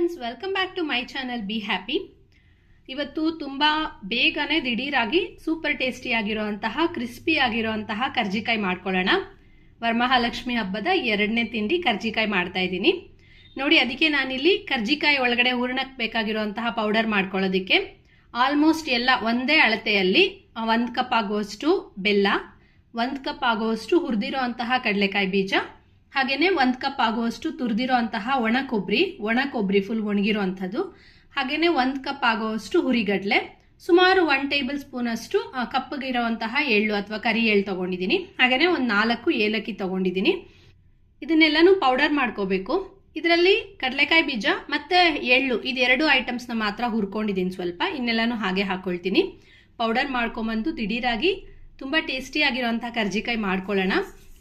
Friends welcome back to my channel be happy ಇವತ್ತು ತುಂಬ ಬೇಗನೆ ದಿಢೀರಾಗಿ ಸೂಪರ್ ಟೇಸ್ಟಿ ಆಗಿರುವಂತಹ ಕ್ರಿಸ್ಪಿ ಆಗಿರುವಂತಹ ಕರ್ಜಿಕಾಯಿ ಮಾಡ್ಕೊಳ್ಳೋಣ. ವರಮಹಾಲಕ್ಷ್ಮಿ ಹಬ್ಬದ ಎರಡನೇ ತಿಂಡಿ ಕರ್ಜಿಕಾಯಿ ಮಾಡ್ತಾ ಇದ್ದೀನಿ. ನೋಡಿ, ಅದಕ್ಕೆ ನಾನಿಲ್ಲಿ ಕರ್ಜಿಕಾಯಿ ಒಳಗಡೆ ಹೂರ್ಣಕ್ಕೆ ಬೇಕಾಗಿರುವಂತಹ ಪೌಡರ್ ಮಾಡ್ಕೊಳ್ಳೋದಕ್ಕೆ ಆಲ್ಮೋಸ್ಟ್ ಎಲ್ಲ ಒಂದೇ ಅಳತೆಯಲ್ಲಿ ಒಂದು ಕಪ್ ಆಗುವಷ್ಟು ಬೆಲ್ಲ, ಒಂದು ಕಪ್ ಆಗುವಷ್ಟು ಹುರಿದಿರೋ ಅಂತಹ ಕಡಲೆಕಾಯಿ ಬೀಜ ಹಾಗೆಯೇ ಒಂದು ಕಪ್ ಆಗುವಷ್ಟು ತುರಿದಿರೋ ಅಂತಹ ಒಣ ಕೊಬ್ಬರಿ ಒಣ ಕೊಬ್ಬರಿ ಫುಲ್ ಒಣಗಿರೋ ಅಂಥದ್ದು ಹಾಗೆಯೇ ಒಂದು ಕಪ್ ಆಗುವಷ್ಟು ಹುರಿಗಡಲೆ, ಸುಮಾರು ಒನ್ ಟೇಬಲ್ ಸ್ಪೂನ್ ಅಷ್ಟು ಕಪ್ಪಗಿರುವಂತಹ ಎಳ್ಳು ಅಥವಾ ಕರಿ ಎಳ್ಳು ತಗೊಂಡಿದ್ದೀನಿ. ಹಾಗೆಯೇ ಒಂದು ನಾಲ್ಕು ಏಲಕ್ಕಿ ತಗೊಂಡಿದ್ದೀನಿ. ಇದನ್ನೆಲ್ಲನೂ ಪೌಡರ್ ಮಾಡ್ಕೋಬೇಕು. ಇದರಲ್ಲಿ ಕಡಲೆಕಾಯಿ ಬೀಜ ಮತ್ತೆ ಎಳ್ಳು, ಇದೆರಡು ಐಟಮ್ಸ್ನ ಮಾತ್ರ ಹುರ್ಕೊಂಡಿದ್ದೀನಿ ಸ್ವಲ್ಪ. ಇನ್ನೆಲ್ಲನೂ ಹಾಗೆ ಹಾಕೊಳ್ತೀನಿ. ಪೌಡರ್ ಮಾಡ್ಕೊಂಬಂದು ದಿಢೀರಾಗಿ ತುಂಬ ಟೇಸ್ಟಿ ಆಗಿರೋಂಥ ಕರ್ಜಿಕಾಯಿ ಮಾಡ್ಕೊಳ್ಳೋಣ.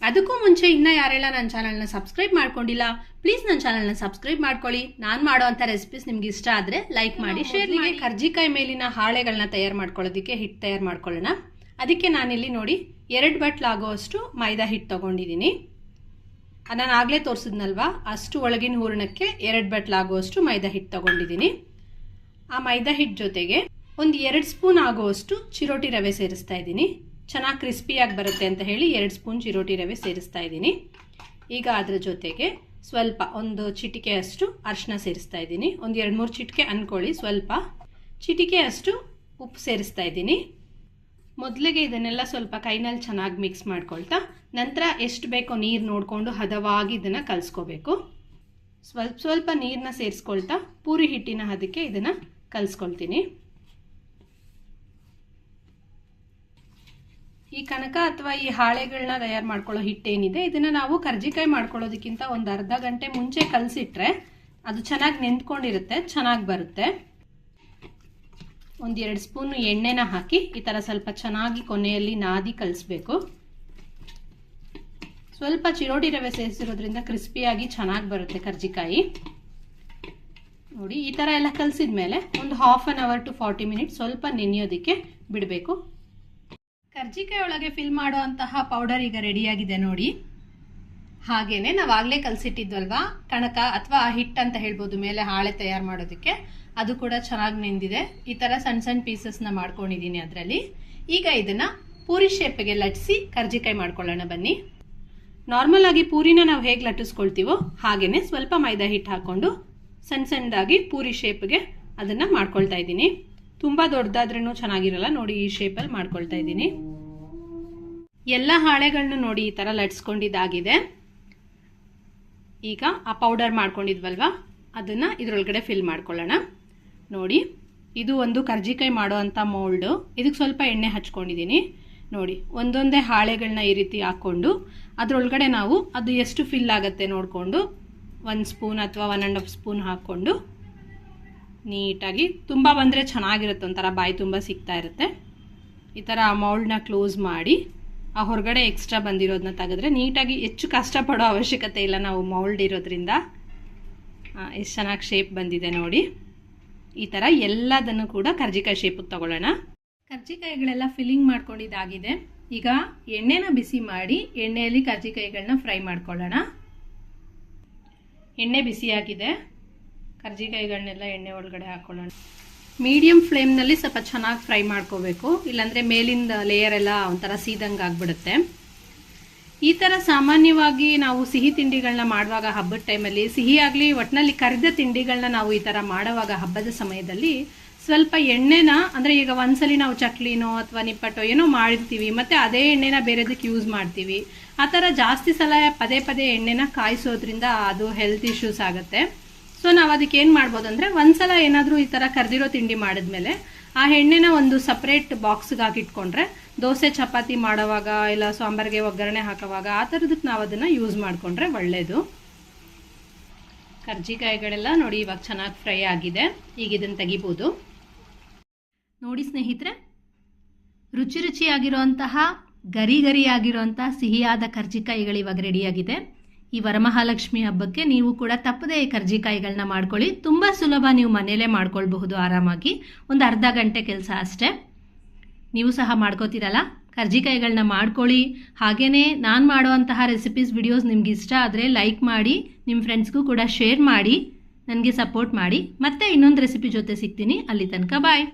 ಅದಕ್ಕೂ ಮುಂಚೆ ಇನ್ನೂ ಯಾರೆಲ್ಲ ನನ್ನ ಚಾನಲ್ನ ಸಬ್ಸ್ಕ್ರೈಬ್ ಮಾಡ್ಕೊಂಡಿಲ್ಲ ಪ್ಲೀಸ್ ನನ್ನ ಚಾನಲ್ನ ಸಬ್ಸ್ಕ್ರೈಬ್ ಮಾಡ್ಕೊಳ್ಳಿ. ನಾನು ಮಾಡುವಂಥ ರೆಸಿಪೀಸ್ ನಿಮ್ಗೆ ಇಷ್ಟ ಆದರೆ ಲೈಕ್ ಮಾಡಿ ಶೇರ್ ಮಾಡಿ. ಕರ್ಜಿಕಾಯಿ ಮೇಲಿನ ಹಾಳೆಗಳನ್ನ ತಯಾರು ಮಾಡ್ಕೊಳ್ಳೋದಕ್ಕೆ ಹಿಟ್ಟು ತಯಾರು ಮಾಡ್ಕೊಳ್ಳೋಣ. ಅದಕ್ಕೆ ನಾನಿಲ್ಲಿ ನೋಡಿ ಎರಡು ಬಟ್ಲಾಗುವಷ್ಟು ಮೈದಾ ಹಿಟ್ಟು ತಗೊಂಡಿದ್ದೀನಿ. ನಾನು ಆಗಲೇ ತೋರಿಸಿದ್ನಲ್ವಾ? ಅಷ್ಟು ಒಳಗಿನ ಹೂರಣಕ್ಕೆ ಎರಡು ಬಟ್ಲಾಗುವಷ್ಟು ಮೈದಾ ಹಿಟ್ಟು ತಗೊಂಡಿದ್ದೀನಿ. ಆ ಮೈದಾ ಹಿಟ್ಟು ಜೊತೆಗೆ ಒಂದು ಎರಡು ಸ್ಪೂನ್ ಆಗುವಷ್ಟು ಚಿರೋಟಿ ರವೆ ಸೇರಿಸ್ತಾ ಇದ್ದೀನಿ. ಚೆನ್ನಾಗಿ ಕ್ರಿಸ್ಪಿಯಾಗಿ ಬರುತ್ತೆ ಅಂತ ಹೇಳಿ ಎರಡು ಸ್ಪೂನ್ ಚಿರೋಟಿ ರವೆ ಸೇರಿಸ್ತಾ ಇದ್ದೀನಿ. ಈಗ ಅದರ ಜೊತೆಗೆ ಸ್ವಲ್ಪ ಒಂದು ಚಿಟಿಕೆಯಷ್ಟು ಅರಿಶಿನ ಸೇರಿಸ್ತಾ ಇದ್ದೀನಿ. ಒಂದು ಎರಡು ಮೂರು ಚಿಟಿಕೆ ಅಂದ್ಕೊಳ್ಳಿ ಸ್ವಲ್ಪ. ಚಿಟಿಕೆಯಷ್ಟು ಉಪ್ಪು ಸೇರಿಸ್ತಾ ಇದ್ದೀನಿ. ಮೊದಲಿಗೆ ಇದನ್ನೆಲ್ಲ ಸ್ವಲ್ಪ ಕೈನಲ್ಲಿ ಚೆನ್ನಾಗಿ ಮಿಕ್ಸ್ ಮಾಡ್ಕೊಳ್ತಾ ನಂತರ ಎಷ್ಟು ಬೇಕೋ ನೀರು ನೋಡಿಕೊಂಡು ಹದವಾಗಿ ಇದನ್ನು ಕಲಿಸ್ಕೋಬೇಕು. ಸ್ವಲ್ಪ ಸ್ವಲ್ಪ ನೀರನ್ನ ಸೇರಿಸ್ಕೊಳ್ತಾ ಪೂರಿ ಹಿಟ್ಟಿನ ಹದಕ್ಕೆ ಇದನ್ನು ಕಲಿಸ್ಕೊಳ್ತೀನಿ. ಈ ಕನಕ ಅಥವಾ ಈ ಹಾಳೆಗಳನ್ನ ತಯಾರು ಮಾಡ್ಕೊಳ್ಳೋ ಹಿಟ್ಟೇನಿದೆ, ಇದನ್ನು ನಾವು ಕರ್ಜಿಕಾಯಿ ಮಾಡ್ಕೊಳ್ಳೋದಕ್ಕಿಂತ ಒಂದು ಅರ್ಧ ಗಂಟೆ ಮುಂಚೆ ಕಲಸಿಟ್ರೆ ಅದು ಚೆನ್ನಾಗಿ ನೆಂದ್ಕೊಂಡಿರುತ್ತೆ, ಚೆನ್ನಾಗಿ ಬರುತ್ತೆ. ಒಂದೆರಡು ಸ್ಪೂನ್ ಎಣ್ಣೆನ ಹಾಕಿ ಈ ಥರ ಸ್ವಲ್ಪ ಚೆನ್ನಾಗಿ ಕೊನೆಯಲ್ಲಿ ನಾದಿ ಕಲಿಸ್ಬೇಕು. ಸ್ವಲ್ಪ ಚಿರೋಡಿ ರವೆ ಸೇರಿಸಿರೋದ್ರಿಂದ ಕ್ರಿಸ್ಪಿಯಾಗಿ ಚೆನ್ನಾಗಿ ಬರುತ್ತೆ ಕರ್ಜಿಕಾಯಿ. ನೋಡಿ, ಈ ಥರ ಎಲ್ಲ ಕಲಸಿದ ಮೇಲೆ ಒಂದು half an hour to forty minutes ಸ್ವಲ್ಪ ನೆನೆಯೋದಕ್ಕೆ ಬಿಡಬೇಕು. ಕರ್ಜಿಕಾಯಿ ಒಳಗೆ ಫಿಲ್ ಮಾಡುವಂತಹ ಪೌಡರ್ ಈಗ ರೆಡಿಯಾಗಿದೆ ನೋಡಿ. ಹಾಗೇನೆ ನಾವು ಆಗಲೇ ಕಲಸಿಟ್ಟಿದ್ವಲ್ವಾ? ಕಣಕ ಅಥವಾ ಹಿಟ್ಟು ಅಂತ ಹೇಳ್ಬೋದು, ಮೇಲೆ ಹಾಳೆ ತಯಾರು ಮಾಡೋದಕ್ಕೆ. ಅದು ಕೂಡ ಚೆನ್ನಾಗಿ ನೆಂದಿದೆ. ಈ ಥರ ಸಣ್ಣ ಸಣ್ಣ ಪೀಸಸ್ನ ಮಾಡ್ಕೊಂಡಿದ್ದೀನಿ ಅದರಲ್ಲಿ. ಈಗ ಇದನ್ನು ಪೂರಿ ಶೇಪ್ಗೆ ಲಟ್ಟಿಸಿ ಕರ್ಜಿಕಾಯಿ ಮಾಡ್ಕೊಳ್ಳೋಣ ಬನ್ನಿ. ನಾರ್ಮಲ್ ಆಗಿ ಪೂರಿನ ನಾವು ಹೇಗೆ ಲಟ್ಟಿಸ್ಕೊಳ್ತೀವೋ ಹಾಗೇನೆ ಸ್ವಲ್ಪ ಮೈದಾ ಹಿಟ್ಟು ಹಾಕ್ಕೊಂಡು ಸಣ್ಣ ಸಣ್ಣದಾಗಿ ಪೂರಿ ಶೇಪ್ಗೆ ಅದನ್ನು ಮಾಡ್ಕೊಳ್ತಾ ಇದ್ದೀನಿ. ತುಂಬಾ ದೊಡ್ಡದಾದ್ರೂ ಚೆನ್ನಾಗಿರಲ್ಲ. ನೋಡಿ ಈ ಶೇಪಲ್ಲಿ ಮಾಡ್ಕೊಳ್ತಾ ಇದ್ದೀನಿ. ಎಲ್ಲ ಹಾಳೆಗಳನ್ನ ನೋಡಿ ಈ ಥರ ಲಟ್ಸ್ಕೊಂಡಿದ್ದಾಗಿದೆ. ಈಗ ಆ ಪೌಡರ್ ಮಾಡ್ಕೊಂಡಿದ್ವಲ್ವಾ? ಅದನ್ನ ಇದರೊಳಗಡೆ ಫಿಲ್ ಮಾಡ್ಕೊಳ್ಳೋಣ. ನೋಡಿ, ಇದು ಒಂದು ಕರ್ಜಿಕಾಯಿ ಮಾಡೋ ಅಂಥ ಮೋಲ್ಡು ಇದಕ್ಕೆ ಸ್ವಲ್ಪ ಎಣ್ಣೆ ಹಚ್ಕೊಂಡಿದ್ದೀನಿ. ನೋಡಿ, ಒಂದೊಂದೇ ಹಾಳೆಗಳನ್ನ ಈ ರೀತಿ ಹಾಕ್ಕೊಂಡು, ಅದರೊಳಗಡೆ ನಾವು ಅದು ಎಷ್ಟು ಫಿಲ್ ಆಗುತ್ತೆ ನೋಡಿಕೊಂಡು ಒಂದು ಸ್ಪೂನ್ ಅಥವಾ ಒನ್ ಆ್ಯಂಡ್ ಹಾಫ್ ಸ್ಪೂನ್ ಹಾಕ್ಕೊಂಡು ನೀಟಾಗಿ ತುಂಬ ಬಂದರೆ ಚೆನ್ನಾಗಿರುತ್ತೆ ಒಂಥರ ಬಾಯಿ ತುಂಬ ಸಿಗ್ತಾ ಇರುತ್ತೆ. ಈ ಥರ ಆ ಮೌಲ್ಡ್ನ ಕ್ಲೋಸ್ ಮಾಡಿ ಆ ಹೊರಗಡೆ ಎಕ್ಸ್ಟ್ರಾ ಬಂದಿರೋದನ್ನ ತೆಗೆದ್ರೆ ನೀಟಾಗಿ ಹೆಚ್ಚು ಕಷ್ಟಪಡೋ ಅವಶ್ಯಕತೆ ಇಲ್ಲ ನಾವು ಮೌಲ್ಡ್ ಇರೋದ್ರಿಂದ. ಎಷ್ಟು ಚೆನ್ನಾಗಿ ಶೇಪ್ ಬಂದಿದೆ ನೋಡಿ. ಈ ಥರ ಎಲ್ಲದನ್ನು ಕೂಡ ಕರ್ಜಿಕಾಯಿ ಶೇಪಿಗೆ ತಗೊಳ್ಳೋಣ. ಕರ್ಜಿಕಾಯಿಗಳೆಲ್ಲ ಫಿಲ್ಲಿಂಗ್ ಮಾಡ್ಕೊಂಡಿದ್ದಾಗಿದೆ. ಈಗ ಎಣ್ಣೆನ ಬಿಸಿ ಮಾಡಿ ಎಣ್ಣೆಯಲ್ಲಿ ಕರ್ಜಿಕಾಯಿಗಳನ್ನ ಫ್ರೈ ಮಾಡ್ಕೊಳ್ಳೋಣ. ಎಣ್ಣೆ ಬಿಸಿಯಾಗಿದೆ ಕರ್ಜಿಕಾಯಿಗಳನ್ನೆಲ್ಲ ಎಣ್ಣೆ ಒಳಗಡೆ ಹಾಕೊಳ್ಳೋಣ. ಮೀಡಿಯಂ ಫ್ಲೇಮ್ನಲ್ಲಿ ಸ್ವಲ್ಪ ಚೆನ್ನಾಗಿ ಫ್ರೈ ಮಾಡ್ಕೋಬೇಕು. ಇಲ್ಲಾಂದರೆ ಮೇಲಿಂದ ಲೇಯರ್ ಎಲ್ಲ ಒಂಥರ ಸೀದಂಗೆ ಆಗಿಬಿಡುತ್ತೆ. ಈ ಥರ ಸಾಮಾನ್ಯವಾಗಿ ನಾವು ಸಿಹಿ ತಿಂಡಿಗಳನ್ನ ಮಾಡುವಾಗ ಹಬ್ಬದ ಟೈಮಲ್ಲಿ ಸಿಹಿ ಆಗಲಿ ಒಟ್ಟಿನಲ್ಲಿ ಕರಿದ ತಿಂಡಿಗಳನ್ನ ನಾವು ಈ ಥರ ಮಾಡುವಾಗ ಹಬ್ಬದ ಸಮಯದಲ್ಲಿ ಸ್ವಲ್ಪ ಎಣ್ಣೆನ, ಅಂದರೆ ಈಗ ಒಂದ್ಸಲಿ ನಾವು ಚಕ್ಲಿನೋ ಅಥವಾ ನಿಪ್ಪಟ್ಟೋ ಏನೋ ಮಾಡಿರ್ತೀವಿ, ಮತ್ತು ಅದೇ ಎಣ್ಣೆನ ಬೇರೆದಕ್ಕೆ ಯೂಸ್ ಮಾಡ್ತೀವಿ. ಆ ಥರ ಜಾಸ್ತಿ ಸಲ ಪದೇ ಪದೇ ಎಣ್ಣೆನ ಕಾಯಿಸೋದ್ರಿಂದ ಅದು ಹೆಲ್ತ್ ಇಶ್ಯೂಸ್ ಆಗುತ್ತೆ. ಸೊ ನಾವು ಅದಕ್ಕೆ ಏನು ಮಾಡ್ಬೋದು ಅಂದರೆ ಒಂದ್ಸಲ ಏನಾದರೂ ಈ ಥರ ಕರೆದಿರೋ ತಿಂಡಿ ಮಾಡಿದ್ಮೇಲೆ, ಆ ಎಣ್ಣೆನ ಒಂದು ಸಪ್ರೇಟ್ ಬಾಕ್ಸ್ಗೆ ಇಟ್ಕೊಂಡ್ರೆ, ದೋಸೆ, ಚಪಾತಿ ಮಾಡೋವಾಗ ಇಲ್ಲ ಸಾಂಬಾರಿಗೆ ಒಗ್ಗರಣೆ ಹಾಕೋವಾಗ ಆ ಥರದಕ್ಕೆ ನಾವು ಅದನ್ನು ಯೂಸ್ ಮಾಡಿಕೊಂಡ್ರೆ ಒಳ್ಳೆಯದು ಕರ್ಜಿಕಾಯಿಗಳೆಲ್ಲ ನೋಡಿ ಇವಾಗ ಚೆನ್ನಾಗಿ ಫ್ರೈ ಆಗಿದೆ. ಈಗ ಇದನ್ನು ತೆಗಿಬೋದು. ನೋಡಿ ಸ್ನೇಹಿತರೆ, ರುಚಿ ರುಚಿಯಾಗಿರುವಂತಹ, ಗರಿ ಗರಿಯಾಗಿರುವಂತಹ ಸಿಹಿಯಾದ ಕರ್ಜಿಕಾಯಿಗಳು ಇವಾಗ ರೆಡಿಯಾಗಿದೆ ಈ ವರಮಹಾಲಕ್ಷ್ಮಿ ಹಬ್ಬಕ್ಕೆ ನೀವು ಕೂಡ ತಪ್ಪದೇ ಕರ್ಜಿಕಾಯಿಗಳನ್ನ ಮಾಡ್ಕೊಳ್ಳಿ. ತುಂಬ ಸುಲಭ ನೀವು ಮನೆಯಲ್ಲೇ ಮಾಡ್ಕೊಳ್ಬಹುದು ಆರಾಮಾಗಿ. ಒಂದು ಅರ್ಧ ಗಂಟೆ ಕೆಲಸ ಅಷ್ಟೇ. ನೀವು ಸಹ ಮಾಡ್ಕೋತೀರಲ್ಲ? ಕರ್ಜಿಕಾಯಿಗಳನ್ನ ಮಾಡ್ಕೊಳ್ಳಿ. ಹಾಗೆಯೇ ನಾನು ಮಾಡುವಂತಹ ರೆಸಿಪೀಸ್ ವಿಡಿಯೋಸ್ ನಿಮ್ಗೆ ಇಷ್ಟ ಆದರೆ ಲೈಕ್ ಮಾಡಿ ನಿಮ್ಮ ಫ್ರೆಂಡ್ಸ್ಗೂ ಕೂಡ ಶೇರ್ ಮಾಡಿ, ನನಗೆ ಸಪೋರ್ಟ್ ಮಾಡಿ. ಮತ್ತೆ ಇನ್ನೊಂದು ರೆಸಿಪಿ ಜೊತೆ ಸಿಗ್ತೀನಿ. ಅಲ್ಲಿ ತನಕ ಬಾಯ್